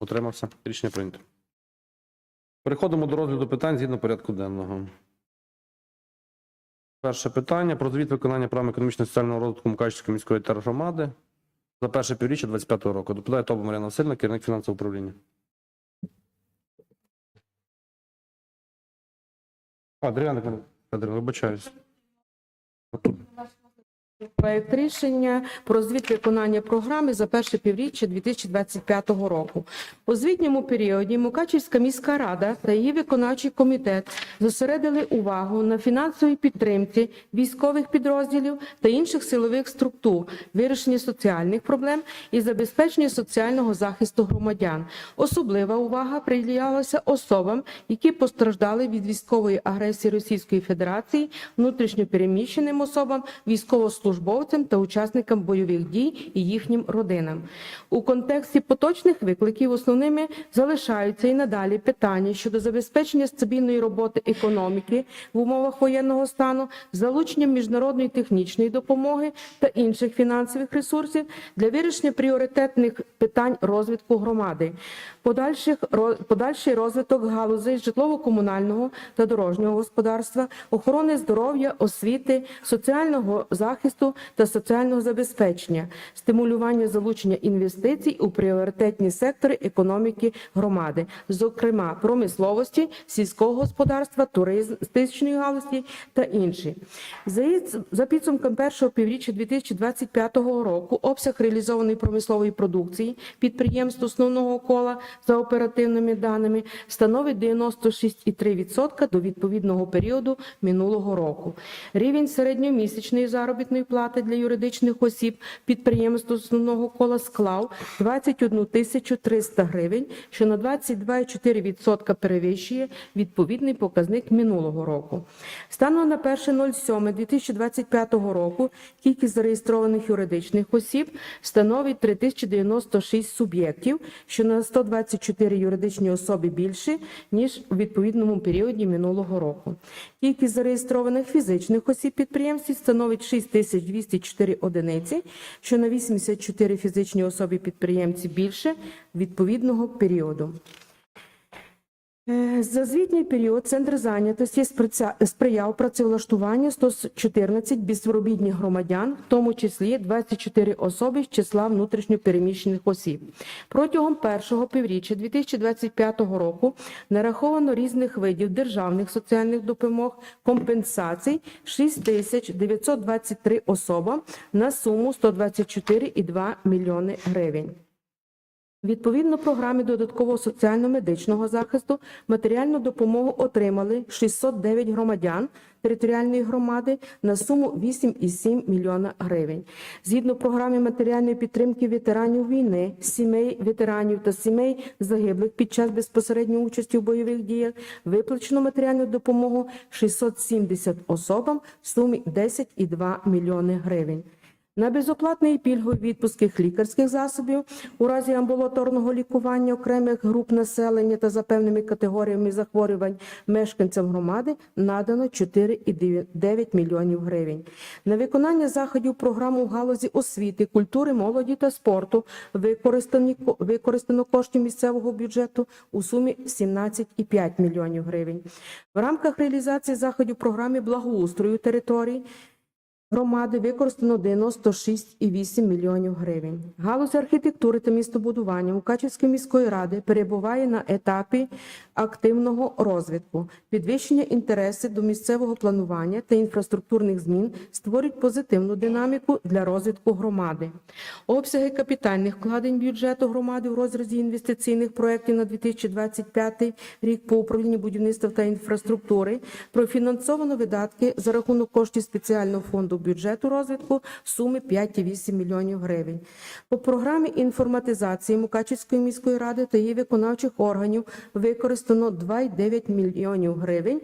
Утримався? Рішення прийнято. Переходимо до розгляду питань згідно порядку денного. Перше питання про звіт виконання програми економічного соціального розвитку Мукачівської міської тергромади за перше півріччя 2025 року. Доповідає Тоба Марина Васильівна, керівник фінансового управління. А, Федоров, вибачаюсь. Проект рішення про звіт виконання програми за перше півріччя 2025 року. У звітньому періоді Мукачівська міська рада та її виконавчий комітет зосередили увагу на фінансовій підтримці військових підрозділів та інших силових структур, вирішенні соціальних проблем і забезпеченні соціального захисту громадян. Особлива увага приділялася особам, які постраждали від військової агресії Російської Федерації, внутрішньопереміщеним особам, військовослужбовцям та учасникам бойових дій і їхнім родинам. У контексті поточних викликів основними залишаються і надалі питання щодо забезпечення стабільної роботи економіки в умовах воєнного стану, залучення міжнародної технічної допомоги та інших фінансових ресурсів для вирішення пріоритетних питань розвитку громади, подальших подальший розвиток галузей житлово-комунального та дорожнього господарства, охорони здоров'я, освіти, соціального захисту та соціального забезпечення, стимулювання залучення інвестицій у пріоритетні сектори економіки громади, зокрема промисловості, сільського господарства, туристичної галузі та інші. За підсумком першого півріччя 2025 року обсяг реалізованої промислової продукції підприємств основного кола за оперативними даними становить 96,3% до відповідного періоду минулого року. Рівень середньомісячної заробітної плати для юридичних осіб підприємств основного кола склав 21 тисячу 300 гривень, що на 22,4% перевищує відповідний показник минулого року. Станом на 1.07.2025 року кількість зареєстрованих юридичних осіб становить 3096 суб'єктів, що на 124 юридичні особи більше, ніж у відповідному періоді минулого року. Кількість зареєстрованих фізичних осіб підприємців становить 6204 одиниці, що на 84 фізичні особи підприємці більше відповідного періоду. Е, За звітній період Центр зайнятості сприяв працевлаштуванню 114 безробітних громадян, в тому числі 24 особи з числа внутрішньопереміщених осіб. Протягом першого півріччя 2025 року нараховано різних видів державних соціальних допомог, компенсацій 6923 особам на суму 124,2 мільйони гривень. Відповідно програмі додаткового соціально-медичного захисту матеріальну допомогу отримали 609 громадян територіальної громади на суму 8,7 мільйона гривень. Згідно програми матеріальної підтримки ветеранів війни, сімей ветеранів та сімей загиблих під час безпосередньої участі в бойових діях виплачено матеріальну допомогу 670 особам в сумі 10,2 мільйони гривень. На безоплатний пільговий відпуск лікарських засобів у разі амбулаторного лікування окремих груп населення та за певними категоріями захворювань мешканцям громади надано 4,9 мільйонів гривень. На виконання заходів програми в галузі освіти, культури, молоді та спорту використані ко- використано коштів місцевого бюджету у сумі 17,5 мільйонів гривень. В рамках реалізації заходів програми благоустрою територій громади використано 96,8 мільйонів гривень. Галузь архітектури та містобудування Мукачівської міської ради перебуває на етапі активного розвитку. Підвищення інтересу до місцевого планування та інфраструктурних змін створюють позитивну динаміку для розвитку громади. Обсяги капітальних вкладень бюджету громади в розрізі інвестиційних проєктів на 2025 рік по управлінню будівництва та інфраструктури профінансовано видатки за рахунок коштів спеціального фонду бюджету розвитку в сумі 5,8 мільйонів гривень. По програмі інформатизації Мукачівської міської ради та її виконавчих органів використано 2,9 мільйонів гривень.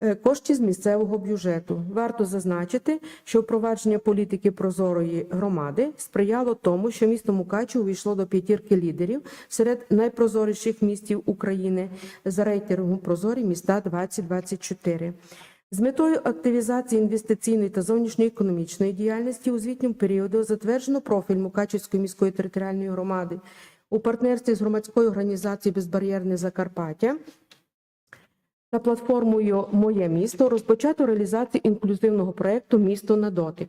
е, Коштів з місцевого бюджету варто зазначити, що впровадження політики прозорої громади сприяло тому, що місто Мукачево увійшло до п'ятірки лідерів серед найпрозоріших містів України за рейтингом Прозорі міста 2024. З метою активізації інвестиційної та зовнішньоекономічної діяльності у звітньому періоду затверджено профіль Мукачівської міської територіальної громади у партнерстві з громадською організацією Безбар'єрне Закарпаття та платформою Моє місто розпочато реалізацію інклюзивного проєкту Місто на дотик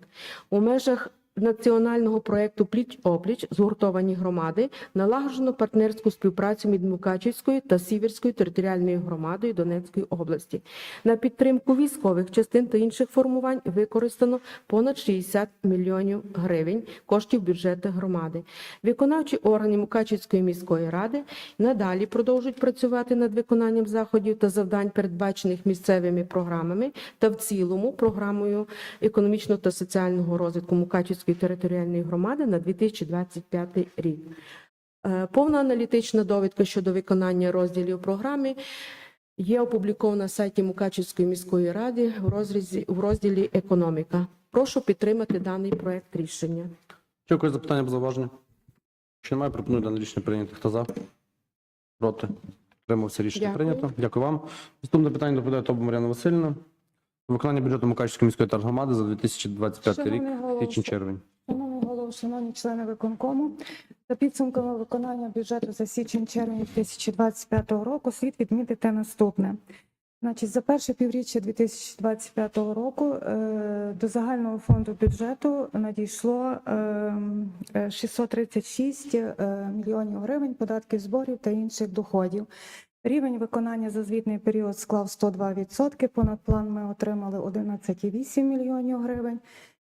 у межах національного проєкту Пліч опліч згуртовані громади налагоджено партнерську співпрацю між Мукачівською та Сіверською територіальною громадою Донецької області. На підтримку військових частин та інших формувань використано понад 60 мільйонів гривень коштів бюджету громади. Виконавчі органи Мукачівської міської ради надалі продовжують працювати над виконанням заходів та завдань, передбачених місцевими програмами та в цілому програмою економічного та соціального розвитку Мукачівської територіальної громади на 2025 рік. Е, Повна аналітична довідка щодо виконання розділів програми є опублікована на сайті Мукачівської міської ради в розрізі в розділі Економіка. Прошу підтримати даний проект рішення. Дякую за питання, зауваження. Якщо немає, пропоную дане рішення прийняти. Хто за? Проти? Тримався рішення Дякую. прийнято. Дякую вам. Наступне питання доповідає Тобо Мар'яна Васильівна. Виконання бюджету Мукачівської міської тергромади за 2025 рік. Шановний голово, шановні члени виконкому, за підсумками виконання бюджету за січень-червень 2025 року слід відмітити наступне. Значить, за перше півріччя 2025 року е, до загального фонду бюджету надійшло е, е, 636 е, мільйонів гривень податків зборів та інших доходів. Рівень виконання за звітний період склав 102%, понад план ми отримали 11,8 мільйонів гривень.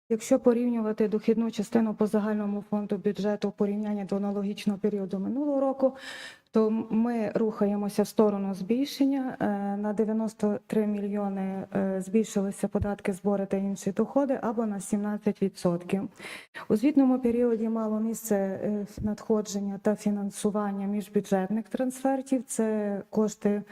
Якщо порівнювати дохідну частину по загальному фонду бюджету в порівнянні до аналогічного періоду минулого року, то ми рухаємося в сторону збільшення. Е, На 93 мільйони е, збільшилися податки, збори та інші доходи або на 17%. У звітному періоді мало місце е, надходження та фінансування міжбюджетних трансфертів. Це кошти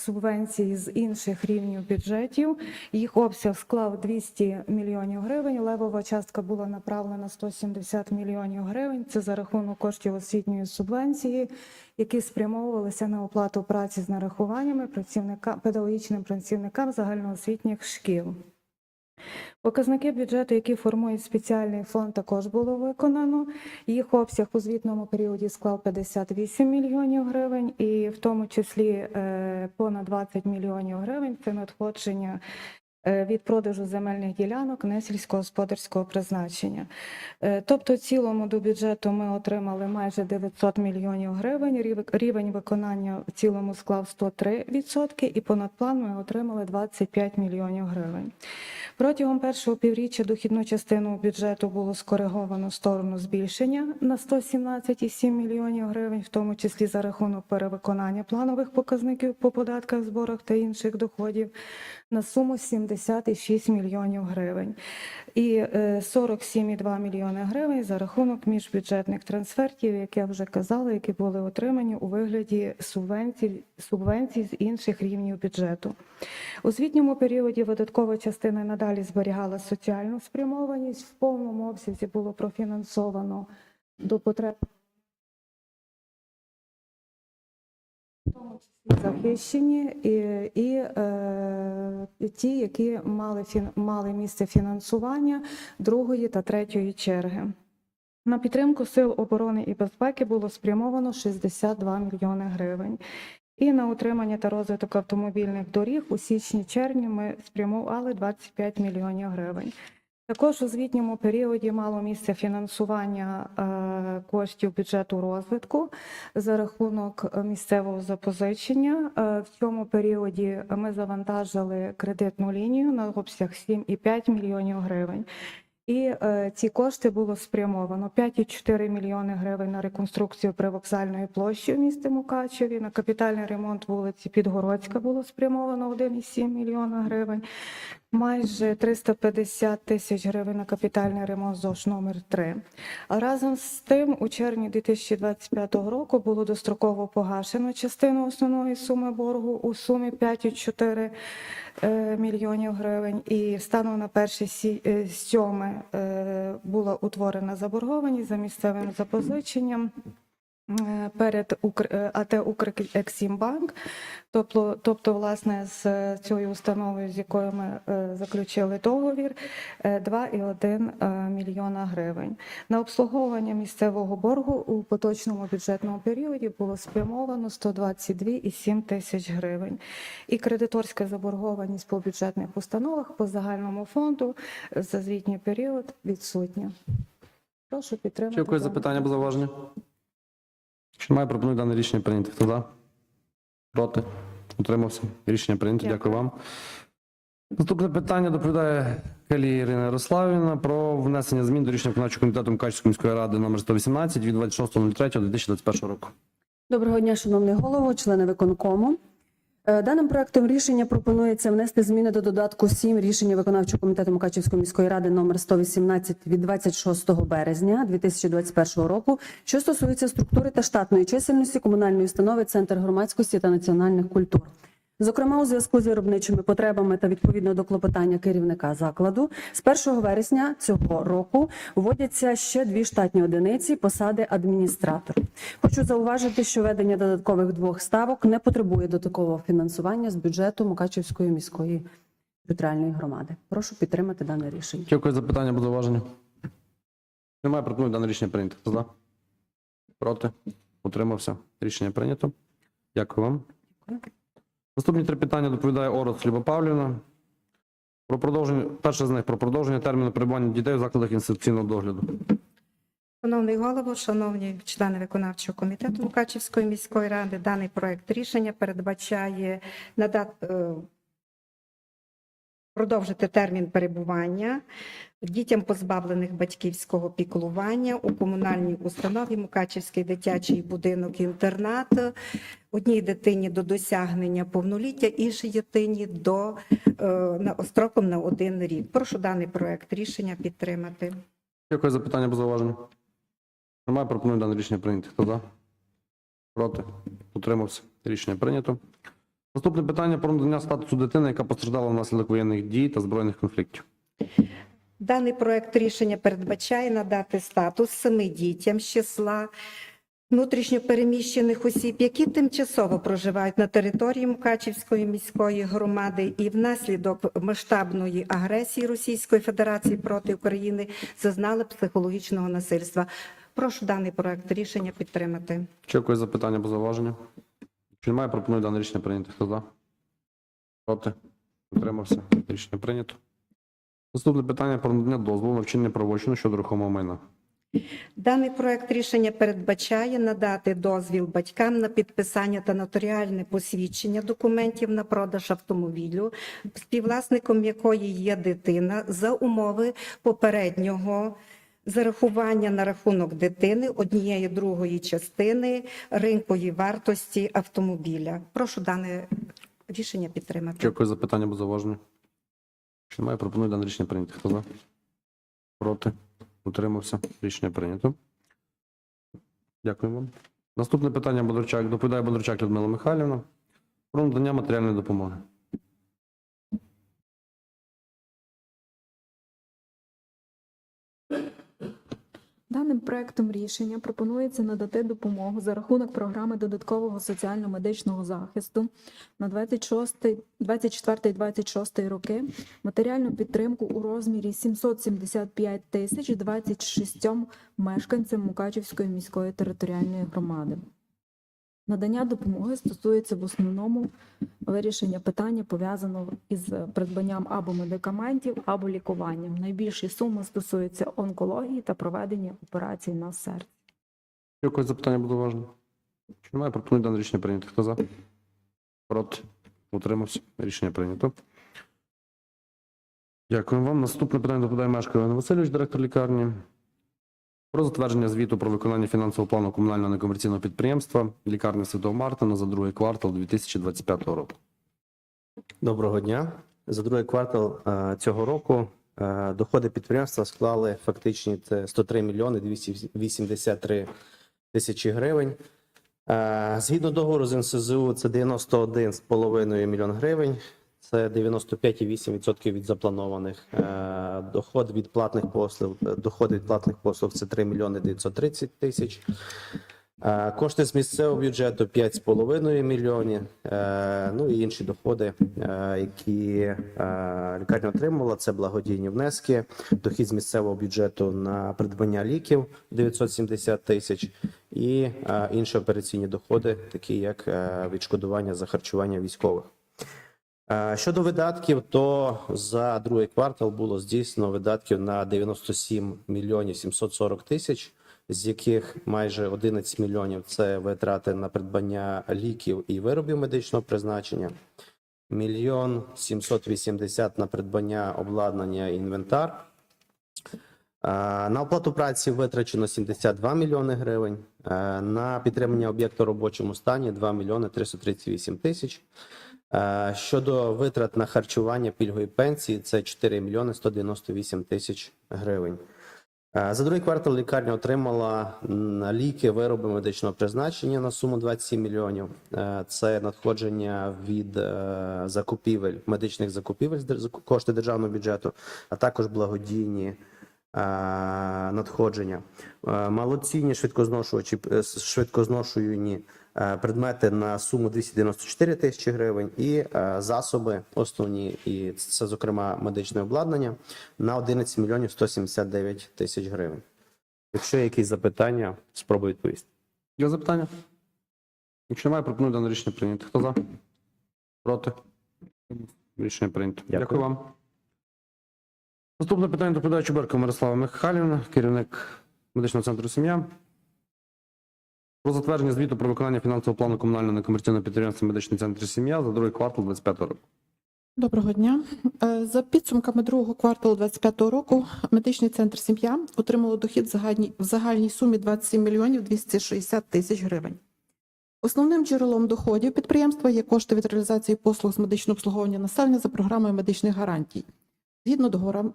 субвенції з інших рівнів бюджетів. Їх обсяг склав 200 мільйонів гривень. Левова частка була направлена 170 мільйонів гривень. Це за рахунок коштів освітньої субвенції, які спрямовувалися на оплату праці з нарахуваннями працівника педагогічним працівникам загальноосвітніх шкіл. Показники бюджету, які формують спеціальний фонд, також було виконано. Їх обсяг у звітному періоді склав 58 мільйонів гривень, і в тому числі е, понад 20 мільйонів гривень це надходження від продажу земельних ділянок несільськогосподарського призначення. Е, Тобто, цілому до бюджету ми отримали майже 900 мільйонів гривень. Рівень виконання в цілому склав 103%, і понад план ми отримали 25 мільйонів гривень. Протягом першого півріччя дохідну частину бюджету було скориговано в сторону збільшення на 117,7 мільйонів гривень, в тому числі за рахунок перевиконання планових показників по податках, зборах та інших доходів на суму 76 мільйонів гривень. І е, 47,2 мільйони гривень за рахунок міжбюджетних трансфертів, як я вже казала, які були отримані у вигляді субвенцій, субвенцій з інших рівнів бюджету. У звітньому періоді видаткова частина надалі зберігала соціальну спрямованість. В повному обсязі було профінансовано до потреб захищені і, і, е, ті, які мали, фін, мали місце фінансування другої та третьої черги. На підтримку сил оборони і безпеки було спрямовано 62 мільйони гривень. І на утримання та розвиток автомобільних доріг у січні-червні ми спрямували 25 мільйонів гривень. Також у звітньому періоді мало місце фінансування е, коштів бюджету розвитку за рахунок місцевого запозичення. Е, в цьому періоді ми завантажили кредитну лінію на обсяг 7,5 мільйонів гривень. І е, ці кошти було спрямовано 5,4 мільйони гривень на реконструкцію привокзальної площі в місті Мукачеві, на капітальний ремонт вулиці Підгородська було спрямовано 1,7 мільйона гривень, майже 350 тисяч гривень на капітальний ремонт ЗОШ номер 3. А разом з тим, у червні 2025 року було достроково погашено частину основної суми боргу у сумі 5,4 е, мільйонів гривень. І станом на 1 сьоме е, була утворена заборгованість за місцевим запозиченням. Е, перед Укр... е, АТ «Укрексімбанк». Тобто, тобто, власне, з цією установою, з якою ми е, заключили договір, е, 2,1 е, мільйона гривень. На обслуговування місцевого боргу у поточному бюджетному періоді було спрямовано 122,7 тисяч гривень. І кредиторська заборгованість по бюджетних установах по загальному фонду за звітній період відсутня. Прошу підтримати. Якось даний запитання або зауваження? Якщо немає, пропоную дане рішення прийняти. Хто за? Проти? Утримався? Рішення прийнято. Дякую. Дякую вам. Наступне питання доповідає Келі Ірина Ярославівна про внесення змін до рішення виконавчого комітету Мукачівської міської ради номер 118 від 26.03.2021 року. Доброго дня, шановний голово, члени виконкому. Е, Даним проектом рішення пропонується внести зміни до додатку 7 рішення виконавчого комітету Мукачівської міської ради номер 118 від 26 березня 2021 року, що стосується структури та штатної чисельності комунальної установи Центр громадськості та національних культур. Зокрема, у зв'язку з виробничими потребами та відповідно до клопотання керівника закладу, з 1 вересня цього року вводяться ще дві штатні одиниці посади адміністратор. Хочу зауважити, що ведення додаткових двох ставок не потребує додаткового фінансування з бюджету Мукачівської міської територіальної громади. Прошу підтримати дане рішення. Чи якось запитання або зауваження? Немає, пропоную дане рішення прийняти. Хто за? Проти? Утримався? Рішення прийнято. Дякую вам. Наступні три питання доповідає Ород Хліба Павлівна. Про продовження, перше з них про продовження терміну перебування дітей у закладах інституційного догляду. Шановний голово, шановні члени виконавчого комітету Мукачівської міської ради, даний проект рішення передбачає надати е, продовжити термін перебування дітям позбавлених батьківського піклування у комунальній установі Мукачівський дитячий будинок інтернат одній дитині до досягнення повноліття, іншій дитині до е, на строком на один рік. Прошу даний проект рішення підтримати. Якось запитання або зауваження? Немає, пропоную дане рішення прийняти. Хто за? Проти? Утримався? Рішення прийнято. Наступне питання про надання статусу дитини, яка постраждала внаслідок воєнних дій та збройних конфліктів. Даний проект рішення передбачає надати статус семи дітям з числа внутрішньопереміщених осіб, які тимчасово проживають на території Мукачівської міської громади і внаслідок масштабної агресії Російської Федерації проти України зазнали психологічного насильства. Прошу даний проект рішення підтримати. Чи якось запитання або зауваження? Немає, пропоную дане рішення прийняти. Хто за? Проти? Утримався? Рішення прийнято. Наступне питання про надання дозволу на вчинення правочину щодо рухомого майна. Даний проект рішення передбачає надати дозвіл батькам на підписання та нотаріальне посвідчення документів на продаж автомобілю, співвласником якої є дитина, за умови попереднього зарахування на рахунок дитини однієї другої частини ринкової вартості автомобіля. Прошу дане рішення підтримати. Чи якось запитання або зауваження? Якщо немає, пропоную дане рішення прийняти. Хто за? Проти? Утримався? Рішення прийнято. Дякую вам. Наступне питання Бондарчак. Доповідає Бондарчак Людмила Михайлівна про надання матеріальної допомоги. Даним проектом рішення пропонується надати допомогу за рахунок програми додаткового соціально-медичного захисту на 24-26 роки матеріальну підтримку у розмірі 775 тисяч 26 мешканцям Мукачівської міської територіальної громади. Надання допомоги стосується в основному вирішення питання пов'язаного із придбанням або медикаментів, або лікуванням. Найбільші суми стосуються онкології та проведення операцій на серці. Якось запитання буде уважно? Якщо немає, пропоную дане рішення прийняти. Хто за? Проти? Утримався? Рішення прийнято. Дякую вам. Наступне питання доповідає Мешко Іван Васильович, директор лікарні. Про затвердження звіту про виконання фінансового плану комунального некомерційного підприємства лікарня Святого Мартина за другий квартал 2025 року. Доброго дня. За другий квартал е, цього року е, доходи підприємства склали фактичні це 103 мільйони 283 тисячі гривень. Е, Згідно договору з НСЗУ, це 91,5 мільйон гривень. Це 95,8% від запланованих. Е, Доход від платних послуг, доходи від платних послуг це 3 мільйони 930 тисяч. Е, Кошти з місцевого бюджету 5,5 мільйонів. Е, Ну і інші доходи, е, які е, лікарня отримувала, це благодійні внески, дохід з місцевого бюджету на придбання ліків 970 тисяч і е, інші операційні доходи, такі як е, відшкодування за харчування військових. Е, Щодо видатків, то за другий квартал було здійснено видатків на 97 мільйонів 740 тисяч, з яких майже 11 мільйонів це витрати на придбання ліків і виробів медичного призначення, мільйон 780 на придбання обладнання і інвентар. Е, На оплату праці витрачено 72 мільйони гривень. Е, На підтримання об'єкту в робочому стані 2 мільйони 338 тисяч. Е, Щодо витрат на харчування пільгової пенсії, це 4 мільйони 198 тисяч гривень. Е, За другий квартал лікарня отримала ліки, вироби медичного призначення на суму 27 мільйонів. Е, Це надходження від закупівель, медичних закупівель з кошти державного бюджету, а також благодійні надходження. Малоцінні швидкозношувачі, швидкозношуюні предмети на суму 294 тисячі гривень і е, засоби основні, і це, зокрема, медичне обладнання на 11 мільйонів 179 тисяч гривень. Якщо є якісь запитання, спробую відповісти. Є запитання? Якщо немає, пропоную дане рішення прийняти. Хто за? Проти? Рішення прийнято. Дякую. Дякую вам. Наступне питання доповідає Чуберка Мирослава Михайлівна, керівник медичного центру сім'я. Про затвердження звіту про виконання фінансового плану комунального некомерційного підприємства медичний центр сім'я за другий квартал 25 року. Доброго дня. Е, За підсумками другого кварталу 2025 року медичний центр сім'я отримало дохід в загальній, в загальній сумі 27 мільйонів 260 тисяч гривень. Основним джерелом доходів підприємства є кошти від реалізації послуг з медичного обслуговування населення за програмою медичних гарантій. Згідно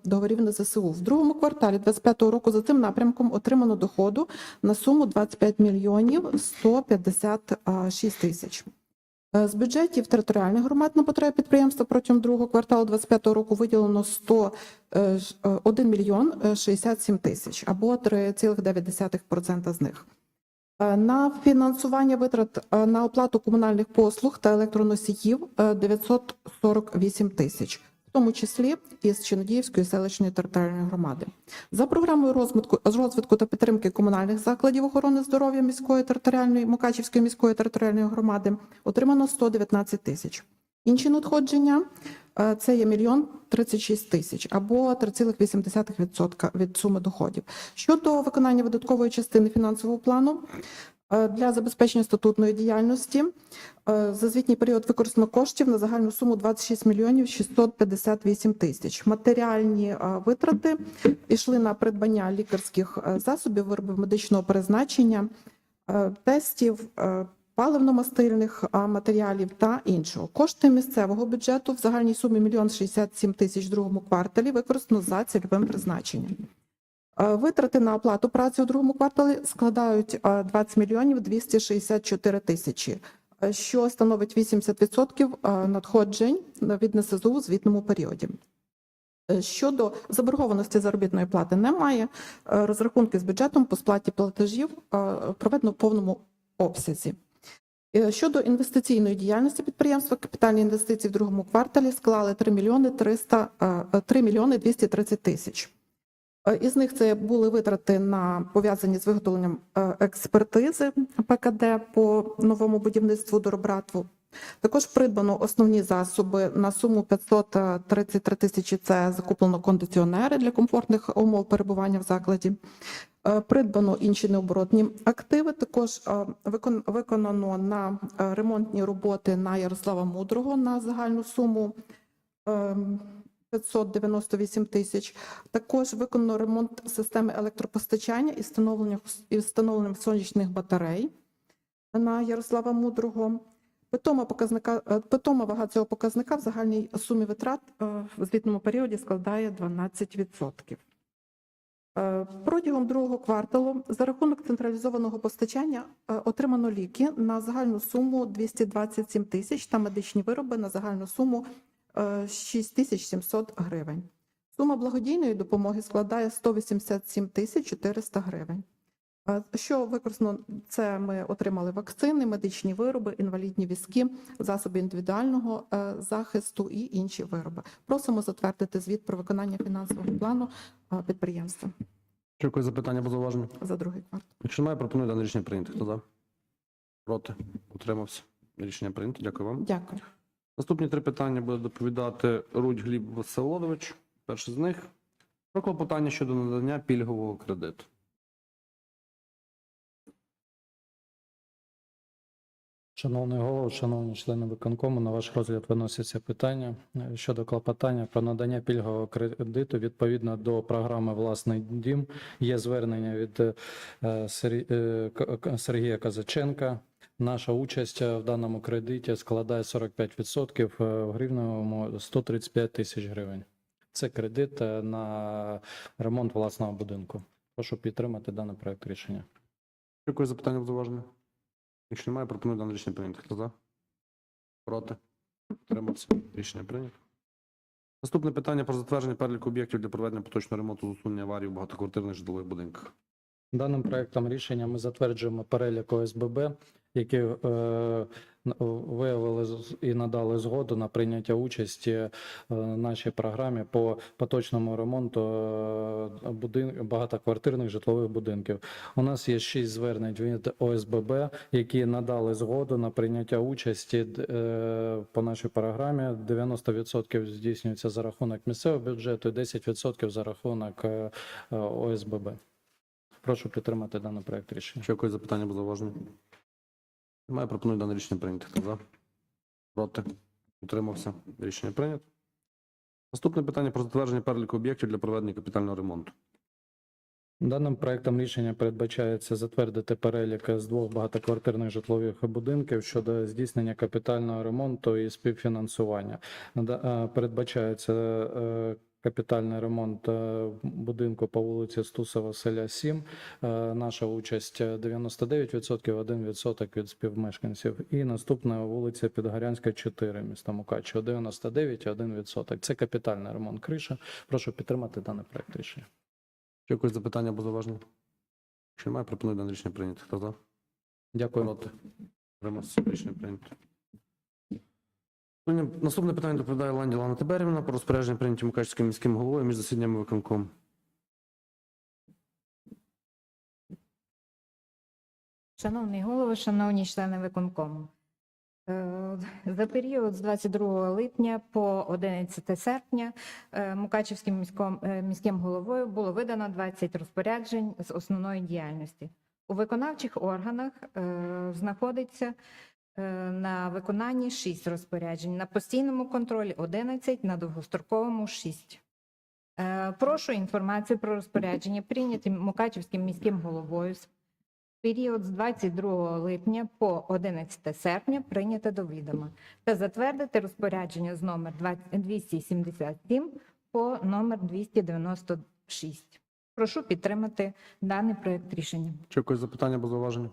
договорів на ЗСУ, в другому кварталі 2025 року за цим напрямком отримано доходу на суму 25 мільйонів 156 тисяч. Е, З бюджетів територіальних громад на потреби підприємства протягом другого кварталу 2025 року виділено 100, е, е, 1 мільйон е, 67 тисяч або 3,9% з них. На фінансування витрат на оплату комунальних послуг та електроносіїв е, 948 тисяч, тому числі із Чинодіївської селищної територіальної громади. За програмою розвитку, розвитку та підтримки комунальних закладів охорони здоров'я міської територіальної Мукачівської міської територіальної громади отримано 119 тисяч. Інші надходження е, це є мільйон 36 тисяч або 3,8% від суми доходів. Щодо виконання видаткової частини фінансового плану для забезпечення статутної діяльності е, за звітній період використано коштів на загальну суму 26 мільйонів 658 тисяч. Матеріальні е, витрати йшли на придбання лікарських е, засобів, виробів медичного призначення, е, тестів, е, паливно-мастильних матеріалів та іншого. Кошти місцевого бюджету в загальній сумі 1 67 тисяч в другому кварталі використано за цільовим призначенням. Е, Витрати на оплату праці у другому кварталі складають е, 20 мільйонів 264 тисячі, е, що становить 80% е, надходжень від НСЗУ у звітному періоді. Е, Щодо заборгованості заробітної плати немає. Е, Розрахунки з бюджетом по сплаті платежів е, проведено в повному обсязі. Е, Щодо інвестиційної діяльності підприємства, капітальні інвестиції в другому кварталі склали 3 мільйони 300, е, 3 мільйони 230 тисяч. Е, Із них це були витрати на пов'язані з виготовленням е, експертизи ПКД по новому будівництву Доробратву. Також придбано основні засоби на суму 533 тисячі. Це закуплено кондиціонери для комфортних умов перебування в закладі. Е, Придбано інші необоротні активи. Також виконано на ремонтні роботи на Ярослава Мудрого на загальну суму ем, 598 тисяч. Також виконано ремонт системи електропостачання і встановлення і встановленням сонячних батарей на Ярослава Мудрого. Питома показника е, питома вага цього показника в загальній сумі витрат е, в звітному періоді складає 12%. Е, Протягом другого кварталу за рахунок централізованого постачання отримано ліки на загальну суму 227 тисяч та медичні вироби на загальну суму 6700 гривень. Сума благодійної допомоги складає 187 тисяч 400 гривень. Що використано? Це ми отримали вакцини, медичні вироби, інвалідні візки, засоби індивідуального е, захисту і інші вироби. Просимо затвердити звіт про виконання фінансового плану е, підприємства Чи якось запитання або зауваження? за другий квартал. Якщо немає, пропоную дане рішення прийняти. Хто за? Проти? Утримався. Рішення прийнято. Дякую вам. Дякую. Наступні три питання буде доповідати Рудь Гліб Василович. Перше з них про клопотання щодо надання пільгового кредиту. Шановний голово, шановні члени виконкому, на ваш розгляд виносяться питання щодо клопотання про надання пільгового кредиту відповідно до програми Власний дім. Є звернення від е, е, Сергія Казаченка. Наша участь е, в даному кредиті складає 45%, е, в гривневому 135 тисяч гривень. Це кредит е, на ремонт власного будинку. Прошу підтримати даний проект рішення. Якось запитання або зауваження? Якщо немає, пропоную дане рішення прийняти. Хто за? Проти? Утримався. Рішення прийнято. Наступне питання про затвердження переліку об'єктів для проведення поточного ремонту з усунення аварій у багатоквартирних житлових будинках. Даним проектом рішення ми затверджуємо перелік ОСББ, які е, виявили і надали згоду на прийняття участі е, в нашій програмі по поточному ремонту е, будин... багатоквартирних житлових будинків. У нас є шість звернень від ОСББ, які надали згоду на прийняття участі е, по нашій програмі. 90% здійснюється за рахунок місцевого бюджету, і 10% за рахунок е, ОСББ. Прошу підтримати даний проект рішення. Ще якось запитання або зауваження? Немає, пропоную дане рішення прийняти. Хто за? Проти? Утримався. Рішення прийнято. Наступне питання про затвердження переліку об'єктів для проведення капітального ремонту. Даним проектом рішення передбачається затвердити перелік з двох багатоквартирних житлових будинків щодо здійснення капітального ремонту і співфінансування. Е, Передбачається е, капітальний ремонт е, будинку по вулиці Стуса Василя 7. Е, Наша участь 99%, 1% від співмешканців. І наступна вулиця Підгорянська 4, місто Мукачево, 99, 1%. Це капітальний ремонт криші. Прошу підтримати даний проект рішення. Ще якось запитання або зауваження? Якщо немає, пропоную дане рішення прийняти. Хто за? Дякую. Проти? Утримався. Рішення прийнято. Наступне- питання доповідає Ланді Лана Тиберівна про розпорядження прийняті Мукачівським міським головою між засіданнями виконком. Шановний голово, шановні члени виконкому. Е, За період з 22 липня по 11 серпня е, Мукачівським міськом, е, міським головою було видано 20 розпоряджень з основної діяльності. У виконавчих органах знаходиться на виконанні 6 розпоряджень, на постійному контролі 11, на довгостроковому 6. Е, Прошу інформацію про розпорядження, прийняті Мукачівським міським головою з період з 22 липня по 11 серпня прийняти до відома та затвердити розпорядження з номер 20 277 по номер 296. Прошу підтримати даний проект рішення. Чи якось запитання або зауваження?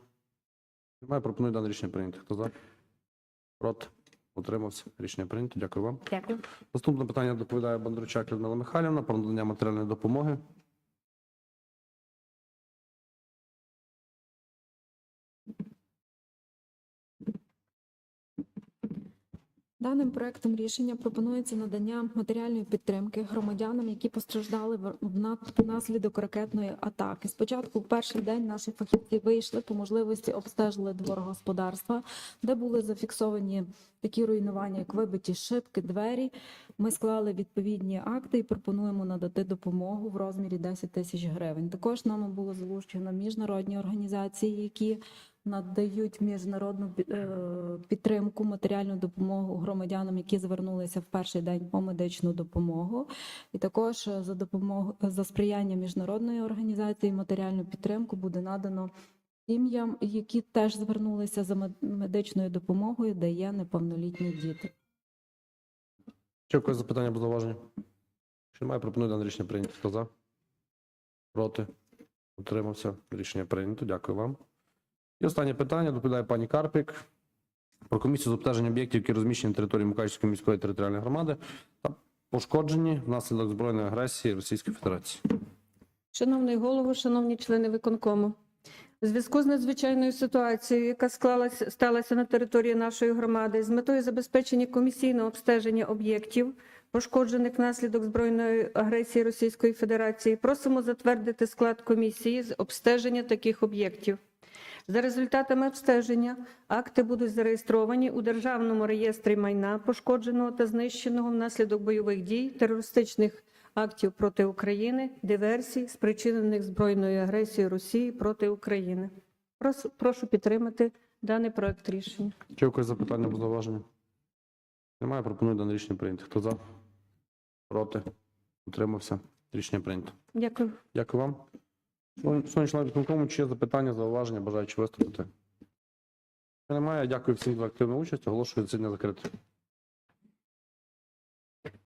Немає, пропоную дане рішення прийняти. Хто за? Проти? Утримався. Рішення прийнято. Дякую вам. Дякую. Наступне питання доповідає Бондарчак Людмила Михайлівна про надання матеріальної допомоги. Даним проектом рішення пропонується надання матеріальної підтримки громадянам, які постраждали внаслідок ракетної атаки. Спочатку, в перший день, наші фахівці вийшли по можливості обстежили дворогосподарства, де були зафіксовані такі руйнування, як вибиті шибки, двері. Ми склали відповідні акти і пропонуємо надати допомогу в розмірі 10 тисяч гривень. Також нами було залучено міжнародні організації, які надають міжнародну е, підтримку, матеріальну допомогу громадянам, які звернулися в перший день по медичну допомогу. І також е, за допомогу за сприяння міжнародної організації матеріальну підтримку буде надано сім'ям, які теж звернулися за мед- медичною допомогою, де є неповнолітні діти. Чи якось запитання або зауваження? Якщо немає, пропоную дане рішення прийняти. Хто за? Проти? Утримався. Рішення прийнято. Дякую вам. І останнє питання доповідає пані Карпік про комісію з обстеження об'єктів, які розміщені на території Мукачівської міської територіальної громади та пошкоджені внаслідок збройної агресії Російської Федерації. Шановний голово, шановні члени виконкому, У зв'язку з надзвичайною ситуацією, яка склалася сталася на території нашої громади, з метою забезпечення комісійного обстеження об'єктів, пошкоджених внаслідок збройної агресії Російської Федерації, просимо затвердити склад комісії з обстеження таких об'єктів. За результатами обстеження акти будуть зареєстровані у Державному реєстрі майна, пошкодженого та знищеного внаслідок бойових дій, терористичних актів проти України, диверсій, спричинених збройною агресією Росії проти України. Прошу, підтримати даний проект рішення. Чи якось запитання або зауваження? Немає, пропоную дане рішення прийняти. Хто за? Проти? Утримався? Рішення прийнято. Дякую. Дякую вам. Члени виконкому, чи є запитання, зауваження, бажаючи виступити? Немає. Дякую всім за активну участь. Оголошую засідання закритим.